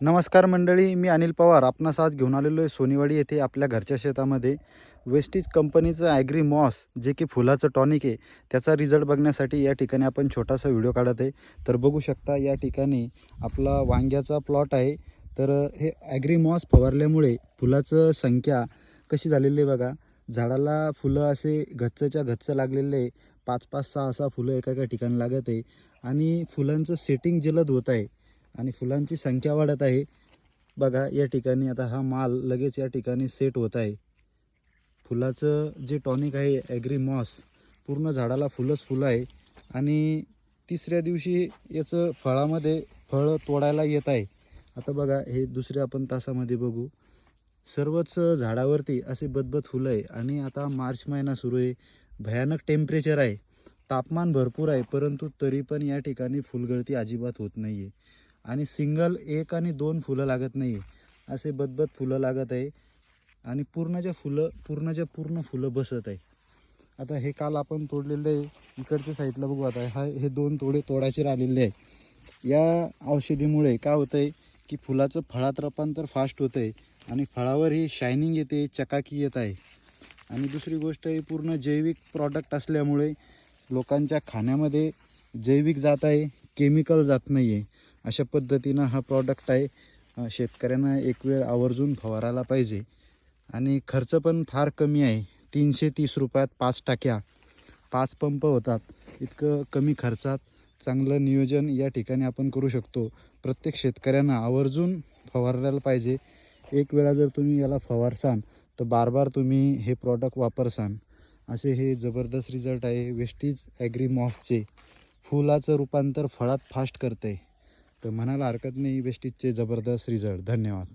नमस्कार मंडळी मी अनिल पवार. आपणास आज घेऊन आलेलो आहे सोनीवाडी येथे आपल्या घरच्या शेतामध्ये वेस्टीज कंपनीचं ॲग्री मॉस जे की फुलाचं टॉनिक आहे त्याचा रिझल्ट बघण्यासाठी या ठिकाणी आपण छोटासा व्हिडिओ काढत आहे. तर बघू शकता या ठिकाणी आपला वांग्याचा प्लॉट आहे. तर हे ॲग्री मॉस फवारल्यामुळे फुलाचं संख्या कशी झालेली आहे बघा. झाडाला फुलं असे घच्चच्या घच्च लागलेले आहे. पाच पाच सहा सहा फुलं एका एका ठिकाणी लागत आहे. आणि फुलांचं सेटिंग जलद होत आहे. आणि फुलांची संख्या वाढत आहे. बघा या ठिकाणी आता हा माल लगेच या ठिकाणी सेट होत आहे. फुलाचं जे टॉनिक आहे ॲग्रीमॉस पूर्ण झाडाला फुलंच फुलं आहे. आणि तिसऱ्या दिवशी याचं फळामध्ये फळ तोडायला येत आहे. आता बघा हे दुसऱ्या आपण तासामध्ये बघू. सर्वच झाडावरती असे बदबद फुलं आहे. आणि आता मार्च महिना सुरू आहे. भयानक टेम्परेचर आहे. तापमान भरपूर आहे परंतु तरी पण या ठिकाणी फुलगळती अजिबात होत नाही आहे आणि सिंगल एक आणि दोन फुलं लागत नाही आहे असे बदबद फुलं लागत आहे. आणि पूर्णच्या फुलं पूर्णच्या पूर्ण फुलं बसत आहे. आता हे काल आपण तोडलेलं आहे. इकडच्या साईडला बघू आता. हा हे दोन तोडे तोडायचे राहिलेले आहे. या औषधीमुळे काय होतं आहे की फुलाचं फळात रूपांतर फास्ट होतं आहे आणि फळावर ही शायनिंग येते चकाकी येत आहे. आणि दुसरी गोष्ट ही पूर्ण जैविक प्रॉडक्ट असल्यामुळे लोकांच्या खाण्यामध्ये जैविक जात आहे केमिकल जात नाही आहे अशा पद्धतीनं हा प्रॉडक्ट आहे. शेतकऱ्यांना एक वेळ आवर्जून फवारायला पाहिजे. आणि खर्च पण फार कमी आहे. तीनशे तीस रुपयात पाच टाक्या पाच पंप होतात. इतकं कमी खर्चात चांगलं नियोजन या ठिकाणी आपण करू शकतो. प्रत्येक शेतकऱ्यांना आवर्जून फवारायला पाहिजे. एक वेळा जर तुम्ही याला फवारसान तर बार बार तुम्ही हे प्रॉडक्ट वापरसान. असे हे जबरदस्त रिझल्ट आहे. वेस्टीज ॲग्री मॉफचे फुलाचं रूपांतर फळात फास्ट करते तर म्हणायला हरकत नाही वेस्टीजचे जबरदस्त रिझल्ट धन्यवाद.